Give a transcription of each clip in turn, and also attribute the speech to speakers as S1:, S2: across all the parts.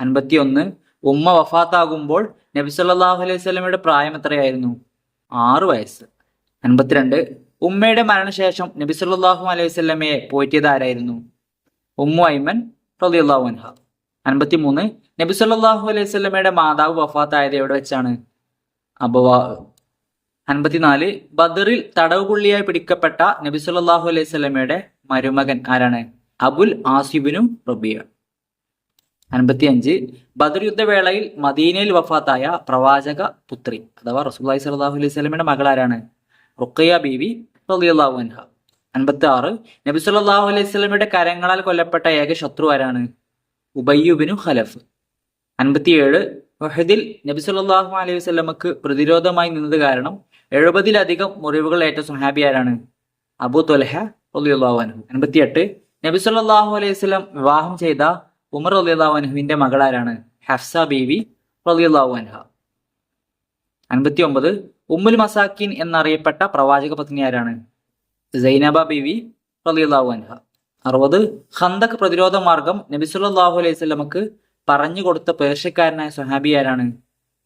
S1: അൻപത്തി ഒന്ന് ഉമ്മ വഫാത്താകുമ്പോൾ നബി സല്ലാഹു അലൈഹി സ്വലമയുടെ പ്രായം എത്രയായിരുന്നു? ആറു വയസ്സ്. അൻപത്തിരണ്ട്. ഉമ്മയുടെ മരണശേഷം നബി സല്ലാഹു അലൈഹി സ്വലമയെ പോറ്റിയത് ആരായിരുന്നു? ഉമ്മു ഐമൻ റളിയല്ലാഹു അൻഹ. അൻപത്തി മൂന്ന് നബി സല്ലാഹു അലൈഹി സ്വലമയുടെ മാതാവ് വഫാത്തായത് എവിടെ വെച്ചാണ്? അബവാ അൻപത്തിനാല്. ബദറിൽ തടവുപുള്ളിയായി പിടിക്കപ്പെട്ട നബി സല്ലല്ലാഹു അലൈഹി സ്വലമയുടെ മരുമകൻ ആരാണ്? അബുൽ ആസിബിനും റബിയ. അൻപത്തി അഞ്ച് ബദർ യുദ്ധവേളയിൽ മദീനയിൽ വഫാത്തായ പ്രവാചക പുത്രി അഥവാ റസൂലി സലാഹു അലൈഹി സ്വലമിയുടെ മകളാരാണ്? റുക്കയ്യ ബീവി റളിയല്ലാഹു അൻഹ. അൻപത്തി ആറ് നബി സുല്ലാഹു അലൈഹി സ്വലമിയുടെ കരങ്ങളാൽ കൊല്ലപ്പെട്ട ഏക ശത്രു ആരാണ് ഉബയ്യുബിനു ഖലഫ്. അൻപത്തിയേഴ്. വഹദിൽ നബി സുല്ലാഹു അലൈഹി വസല്ലമക്ക് പ്രതിരോധമായി നിന്നത് കാരണം എഴുപതിലധികം മുറിവുകൾ ഏറ്റ സുഹാബി ആരാണ് അബു തൊലഹ റളിയല്ലാഹു അൻഹു. അൻപത്തിയെട്ട്. നബി സല്ലല്ലാഹു അലൈഹി വസല്ലം വിവാഹം ചെയ്ത ഉമർ റളിയല്ലാഹു അൻഹുവിന്റെ മകളാരാണ് ഹഫ്സ ബീവി റളിയല്ലാഹു അൻഹ. അൻപത്തി ഒമ്പത് ഉമ്മുൽ മസാക്കിൻ എന്നറിയപ്പെട്ട പ്രവാചക പത്നി ആരാണ്? സൈനബ ബീവി റളിയല്ലാഹു അൻഹ. അറുപത് ഹന്തക് പ്രതിരോധ മാർഗം നബി സല്ലല്ലാഹു അലൈഹി വസല്ലമക്ക് പറഞ്ഞു കൊടുത്ത പേർഷ്യക്കാരനായ സുഹാബി ആരാണ്?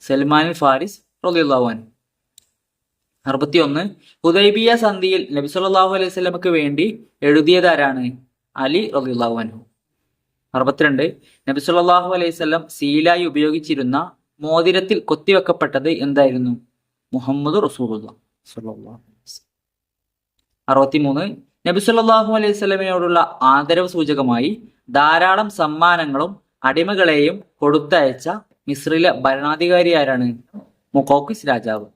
S1: സൽമാൻ ഫാരിസ് റളിയല്ലാഹു അൻഹു. അറുപത്തിയൊന്ന് ഹുദൈബിയ സന്ധിയിൽ നബി സല്ലല്ലാഹു അലൈഹി സ്വലമക്ക് വേണ്ടി എഴുതിയതാരാണ് അലി റളിയല്ലാഹു അൻഹു. അറുപത്തിരണ്ട്. നബി സല്ലല്ലാഹു അലൈഹി വസല്ലം സീലായി ഉപയോഗിച്ചിരുന്ന മോതിരത്തിൽ കൊത്തിവെക്കപ്പെട്ടത് എന്തായിരുന്നു? മുഹമ്മദ് റസൂലുള്ള അറുപത്തിമൂന്ന്. നബി സല്ലല്ലാഹു അലൈഹി സ്വലമിനോടുള്ള ആദരവ് സൂചകമായി ധാരാളം സമ്മാനങ്ങളും അടിമകളെയും കൊടുത്തയച്ച മിസ്രിലെ ഭരണാധികാരി ആരാണ്? മുക്കോക്കിസ് രാജാവ്.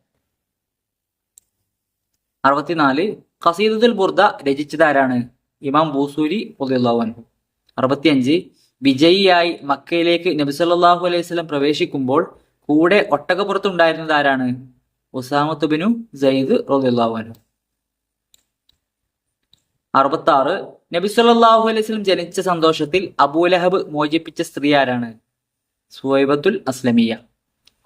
S1: അറുപത്തിനാല്. ഖസീദുൽ ബുർദ രചിച്ചതാരാണ്? ഇമാം ബൂസൂരി അൻഹു. അറുപത്തിയഞ്ച്. വിജയിയായി മക്കയിലേക്ക് നബി സല്ലല്ലാഹു അലൈഹി സ്വലം പ്രവേശിക്കുമ്പോൾ കൂടെ ഒട്ടകപ്പുറത്തുണ്ടായിരുന്നത് ആരാണ്? ഉസാമത്തുബിനു സയ്യിദ് അൻഹു. അറുപത്തി ആറ് നബി സല്ലല്ലാഹു അലൈഹി സ്വലം ജനിച്ച സന്തോഷത്തിൽ അബൂലഹബ് മോചിപ്പിച്ച സ്ത്രീ ആരാണ്? സുവൈബത്തുൽ അസ്ലമിയ.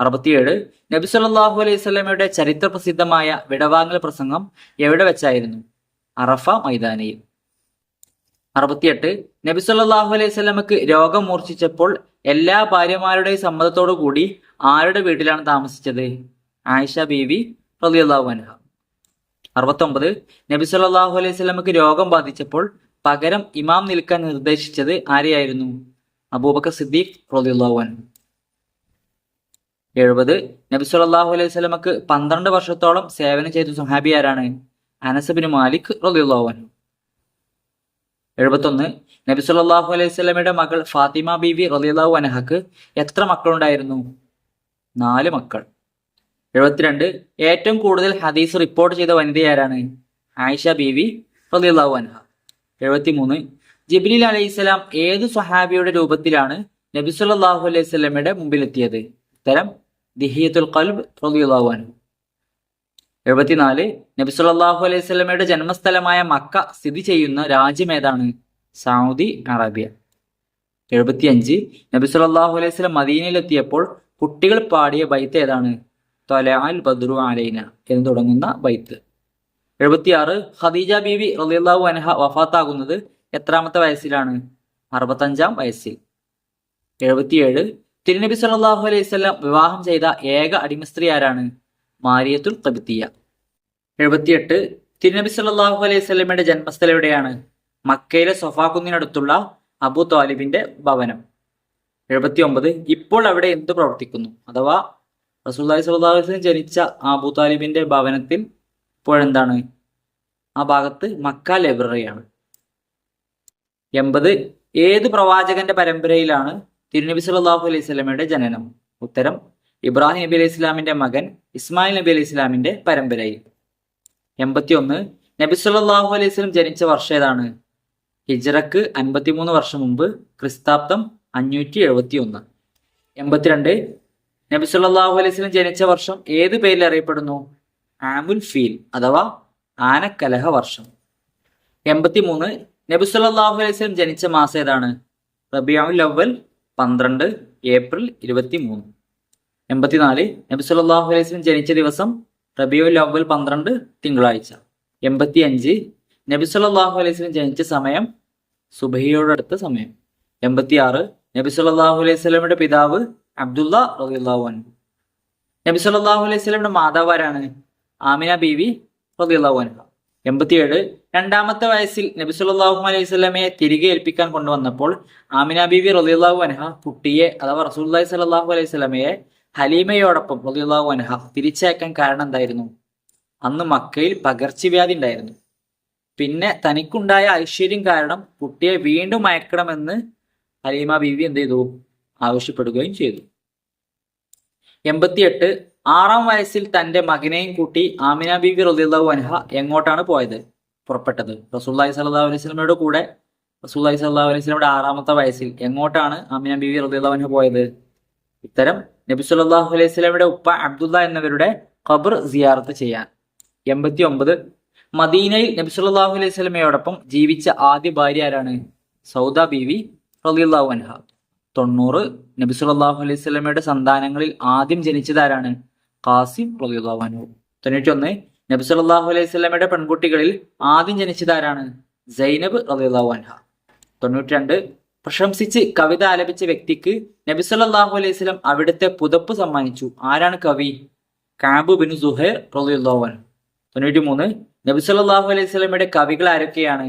S1: അറുപത്തിയേഴ്. നബി സല്ലല്ലാഹു അലൈഹി വസല്ലമയുടെ ചരിത്ര പ്രസിദ്ധമായ വിടവാങ്ങൽ പ്രസംഗം എവിടെ വെച്ചായിരുന്നു? അറഫ മൈതാനിയിൽ. അറുപത്തിയെട്ട്. നബി സല്ലല്ലാഹു അലൈഹി വസല്ലമക്ക് രോഗം മൂർച്ഛിച്ചപ്പോൾ എല്ലാ ഭാര്യമാരുടെയും സമ്മതത്തോടു കൂടി ആരുടെ വീട്ടിലാണ് താമസിച്ചത്? ആയിഷ ബീവി റളിയല്ലാഹു അൻഹ. അറുപത്തൊമ്പത്. നബി സല്ലല്ലാഹു അലൈഹി വസല്ലമക്ക് രോഗം ബാധിച്ചപ്പോൾ പകരം ഇമാം നിൽക്കാൻ നിർദ്ദേശിച്ചത് ആരെയായിരുന്നു? അബൂബക്കർ സിദ്ദീഖ് റളിയല്ലാഹു അൻഹു. എഴുപത്. നബി സല്ലല്ലാഹു അലൈഹി വസല്ലമക്ക് പന്ത്രണ്ട് വർഷത്തോളം സേവനം ചെയ്ത സുഹാബി ആരാണ് അനസ് ബിൻ മാലിക് റളിയല്ലാഹു അൻഹു. എഴുപത്തൊന്ന്. നബി സല്ലല്ലാഹു അലൈഹി വസല്ലമയുടെ മകൾ ഫാത്തിമ ബീവി റളിയല്ലാഹു അനഹക്ക് എത്ര മക്കളുണ്ടായിരുന്നു? നാല് മക്കൾ. എഴുപത്തിരണ്ട്. ഏറ്റവും കൂടുതൽ ഹദീസ് റിപ്പോർട്ട് ചെയ്ത വനിത ആരാണ്? ആയിഷ ബീവി റളിയല്ലാഹു അൻഹ. എഴുപത്തിമൂന്ന്. ജിബ്രീൽ അലൈഹിസ്സലാം ഏത് സ്വഹാബിയുടെ രൂപത്തിലാണ് നബി സല്ലല്ലാഹു അലൈഹി വസല്ലമയുടെ മുമ്പിലെത്തിയത്? ഉത്തരം ദിഹിയത്തുൽ കൽബ് റളിയല്ലാഹു അൻഹു. എഴുപത്തിനാല് നബി സല്ലല്ലാഹു അലൈഹി സ്വലമയുടെ ജന്മസ്ഥലമായ മക്ക സ്ഥിതി ചെയ്യുന്ന രാജ്യം ഏതാണ്? Saudi Arabia. എഴുപത്തിയഞ്ച് നബി സല്ലല്ലാഹു അലൈഹി സ്വലം മദീനയിലെത്തിയപ്പോൾ കുട്ടികൾ പാടിയ ബൈത്ത് ഏതാണ്? തൊലാൽ ബദ്രു ആലൈന എന്ന് തുടങ്ങുന്ന ബൈത്ത്. എഴുപത്തിയാറ് ഖദീജ ബീവി റളിയല്ലാഹു അനഹ വഫാത്താകുന്നത് എത്രാമത്തെ വയസ്സിലാണ്? അറുപത്തഞ്ചാം വയസ്സിൽ. എഴുപത്തിയേഴ് തിരുനബി സല്ലാഹു അലൈഹി വസല്ലം വിവാഹം ചെയ്ത ഏക അടിമസ്ത്രീ ആരാണ്? മാരിയത്തുൽ കബിത്തിയ എഴുപത്തിയെട്ട് തിരുനബി സല്ലാഹു അലൈഹി വസല്ലമയുടെ ജന്മസ്ഥലം എവിടെയാണ് മക്കയിലെ സൊഫാക്കുന്നിനടുത്തുള്ള അബു താലിബിന്റെ ഭവനം. എഴുപത്തി ഒമ്പത് ഇപ്പോൾ അവിടെ എന്ത് പ്രവർത്തിക്കുന്നു? അഥവാ റസൂല്ലാഹി സ്വല്ലല്ലാഹു അലൈഹി ജനിച്ച അബു താലിബിന്റെ ഭവനത്തിൽ ഇപ്പോഴെന്താണ് ആ ഭാഗത്ത് മക്ക ലൈബ്രറിയാണ്. എൺപത് ഏത് പ്രവാചകന്റെ പരമ്പരയിലാണ് തിരുനബി സല്ലാഹു അലൈഹി സ്വലമയുടെ ജനനം? ഉത്തരം ഇബ്രാഹിം നബി അലൈഹി ഇസ്ലാമിന്റെ മകൻ ഇസ്മായിൽ നബി അലൈഹി ഇസ്ലാമിന്റെ പരമ്പരയിൽ. എൺപത്തി ഒന്ന് നബി സല്ലല്ലാഹു അലൈഹി സ്വലം ജനിച്ച വർഷം ഏതാണ്? ഹിജ്റക്ക് അൻപത്തിമൂന്ന് വർഷം മുമ്പ് ക്രിസ്താബ്ദം അഞ്ഞൂറ്റി എഴുപത്തി ഒന്ന് എൺപത്തിരണ്ട്. നബി സല്ലല്ലാഹു അലൈഹി സ്വലം ജനിച്ച വർഷം ഏത് പേരിൽ അറിയപ്പെടുന്നു? ആമുൽ ഫീൽ അഥവാ ആനക്കലഹ വർഷം. എൺപത്തി മൂന്ന് നബി സല്ലല്ലാഹു അലൈഹി സ്വലം ജനിച്ച മാസം ഏതാണ്? റബിയുൽ അവൽ പന്ത്രണ്ട് ഏപ്രിൽ ഇരുപത്തി മൂന്ന് എൺപത്തിനാല് നബി സല്ലല്ലാഹു അലൈഹി വസല്ലം ജനിച്ച ദിവസം റബിയുൽ അവൽ പന്ത്രണ്ട് തിങ്കളാഴ്ച. എൺപത്തി അഞ്ച് നബി സല്ലല്ലാഹു അലൈഹി വസല്ലം ജനിച്ച സമയം സുബഹിയോടടുത്ത സമയം. എൺപത്തി ആറ് നബി സല്ലല്ലാഹു അലൈഹി സ്വലമിയുടെ പിതാവ് അബ്ദുല്ല റബിള്ളാഹു അൻഹു. നബി സല്ലല്ലാഹു അലൈഹി സ്വലമിയുടെ മാതാവ് ആരാണ് ആമിന ബീവി റബിള്ളാഹു അൻഹ. എൺപത്തിയേഴ് രണ്ടാമത്തെ വയസ്സിൽ നബി സല്ലല്ലാഹു അലൈഹി സ്വലമയെ തിരികെ ഏൽപ്പിക്കാൻ കൊണ്ടുവന്നപ്പോൾ ആമിന ബീവി റളിയല്ലാഹു അൻഹ കുട്ടിയെ അഥവാ റസൂലുള്ളാഹി സ്വല്ലല്ലാഹു അലൈഹി സ്വലമയെ ഹലീമയോടൊപ്പം റബിയുള്ളാഹു അൻഹ തിരിച്ചയക്കാൻ കാരണം എന്തായിരുന്നു? അന്ന് മക്കയിൽ പകർച്ചവ്യാധി ഉണ്ടായിരുന്നു. പിന്നെ തനിക്കുണ്ടായ ഐശ്വര്യം കാരണം കുട്ടിയെ വീണ്ടും അയക്കണമെന്ന് ഹലീമ ബീവി എന്ത് ചെയ്തു? ആവശ്യപ്പെടുകയും ചെയ്തു. എൺപത്തിയെട്ട് ആറാം വയസ്സിൽ തന്റെ മകനെയും കൂട്ടി ആമിന ബീവി റബിയുള്ളാഹു അൻഹ എങ്ങോട്ടാണ് പോയത്? പുറപ്പെട്ടത്. റസൂല്ലായി സല്ലാ അലൈഹി സ്വലമയുടെ കൂടെ. റസൂല്ലായി സല്ലാ അലൈഹി സ്വലമയുടെ ആറാമത്തെ വയസ്സിൽ എങ്ങോട്ടാണ് ആമിന ബീവി റബിയുള്ളാഹു അൻഹ പോയത്? ഉത്തരം നബി സല്ലല്ലാഹു അലൈഹി സ്വലമിയുടെ ഉപ്പ അബ്ദുള്ള എന്നിവരുടെ ഖബർ സിയാറത്ത് ചെയ്യാൻ. എൺപത്തി ഒമ്പത് മദീനയിൽ നബി സല്ലല്ലാഹു അലൈഹി സ്വലമയോടൊപ്പം ജീവിച്ച ആദ്യ ഭാര്യ ആരാണ്? സൗദ ബീവി റളിയല്ലാഹു അൻഹ. തൊണ്ണൂറ് നബി സല്ലല്ലാഹു അലൈഹി സ്വലമയുടെ സന്താനങ്ങളിൽ ആദ്യം ജനിച്ചതാരാണ് ഖാസിം റളിയല്ലാഹു അൻഹു. തൊണ്ണൂറ്റൊന്ന് നബി സല്ലല്ലാഹു അലൈഹി സ്വലമയുടെ പെൺകുട്ടികളിൽ ആദ്യം ജനിച്ചതാരാണ് സൈനബ് റളിയല്ലാഹു അൻഹ. തൊണ്ണൂറ്റിരണ്ട് പ്രശംസിച്ച് കവിത ആലപിച്ച വ്യക്തിക്ക് നബി സല്ലല്ലാഹു അലൈഹി സ്വലം അവിടുത്തെ പുതപ്പ് സമ്മാനിച്ചു. ആരാണ് കവി? കാബു ബിൻ സുഹൈർ അൻഹു. തൊണ്ണൂറ്റി മൂന്ന് നബി സല്ലല്ലാഹു അലൈഹി സ്വലമയുടെ കവികൾ ആരൊക്കെയാണ്?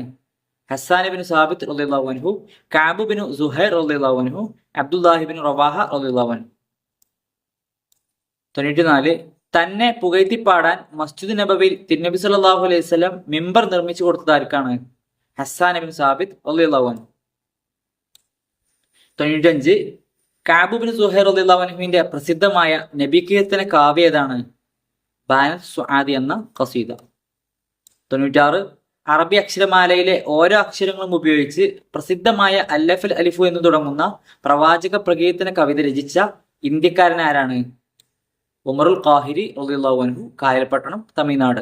S1: ഹസാൻ ബിൻ സാബിത്ത് അൻഹു കാബു ബിൻ സുഹൈർ അൻഹു അബ്ദുല്ലാഹി ബിൻ റവാഹ റളിയല്ലാഹു തൊണ്ണൂറ്റി നാല് തന്നെ പുകഴ്ത്തിപ്പാടാൻ മസ്ജിദ് നബവിൽ തിരുനബി സല്ലാഹു അലൈഹി സ്വലം മിമ്പർ നിർമ്മിച്ചു കൊടുത്തത് ആർക്കാണ്? ഹസ്സാൻ ബിൻ സാബിത്ത് അൻഹു. തൊണ്ണൂറ്റഞ്ച് കാബുബിൻ സുഹൈർ അൻഹുവിന്റെ പ്രസിദ്ധമായ നബി കീർത്തന കാവ്യ ഏതാണ്? ബാനത്ത് സുആദി എന്ന കസീദ തൊണ്ണൂറ്റാറ് അറബി അക്ഷരമാലയിലെ ഓരോ അക്ഷരങ്ങളും ഉപയോഗിച്ച് പ്രസിദ്ധമായ അല്ലഫൽ അലിഫു എന്ന് തുടങ്ങുന്ന പ്രവാചക പ്രകീർത്തന കവിത രചിച്ച ഇന്ത്യക്കാരൻ ആരാണ്? ഉമറുൽ ഖാഹിരി റളിയല്ലാഹു അൻഹു കായൽപട്ടണം തമിഴ്നാട്.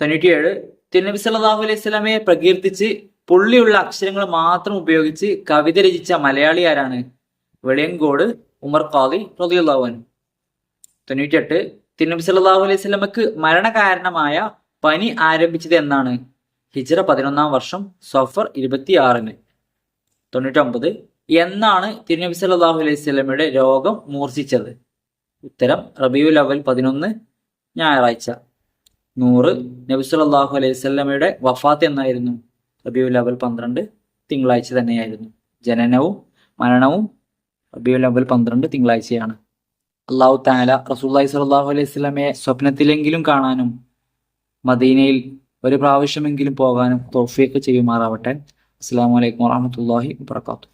S1: തൊണ്ണൂറ്റിയേഴ് തിരുനബി സല്ലല്ലാഹു അലൈഹി സ്വലമയെ പ്രകീർത്തിച്ച് പുള്ളിയുള്ള അക്ഷരങ്ങൾ മാത്രം ഉപയോഗിച്ച് കവിത രചിച്ച മലയാളി ആരാണ്? വെളിയങ്കോട് ഉമർ ഖാദി റളിയല്ലാഹു അൻഹു. തൊണ്ണൂറ്റിയെട്ട്. തിരുനബി സല്ലാഹു അലൈഹി സ്വലമക്ക് മരണകാരണമായ പനി ആരംഭിച്ചത് എന്നാണ്. ഹിജറ പതിനൊന്നാം വർഷം സഫർ ഇരുപത്തിയാറിന്. തൊണ്ണൂറ്റൊമ്പത്. എന്നാണ് തിരുനബി സല്ലാഹു അലൈഹി സ്വലമയുടെ രോഗം മൂർച്ഛിച്ചത്? ഉത്തരം റബിയുൽ അവൽ പതിനൊന്ന് ഞായറാഴ്ച. നൂറ്. നബി സല്ലല്ലാഹു അലൈഹി സ്വലമയുടെ വഫാത്ത് എന്നായിരുന്നു. റബിയുൽ ലെവൽ പന്ത്രണ്ട് തിങ്കളാഴ്ച തന്നെയായിരുന്നു. ജനനവും മരണവും അബിയു ലെവൽ പന്ത്രണ്ട് തിങ്കളാഴ്ചയാണ്. അള്ളാഹു താല റസൂല്ലായി സ്വല്ലല്ലാഹു അലൈഹി സ്വലമയെ സ്വപ്നത്തിലെങ്കിലും കാണാനും മദീനയിൽ ഒരു പ്രാവശ്യമെങ്കിലും പോകാനും തോഫിയൊക്കെ ചെയ്യുമാറാവട്ടെ. അസ്സാം വലൈക്കും വാഹമത്തല്ലാഹി വാത്തു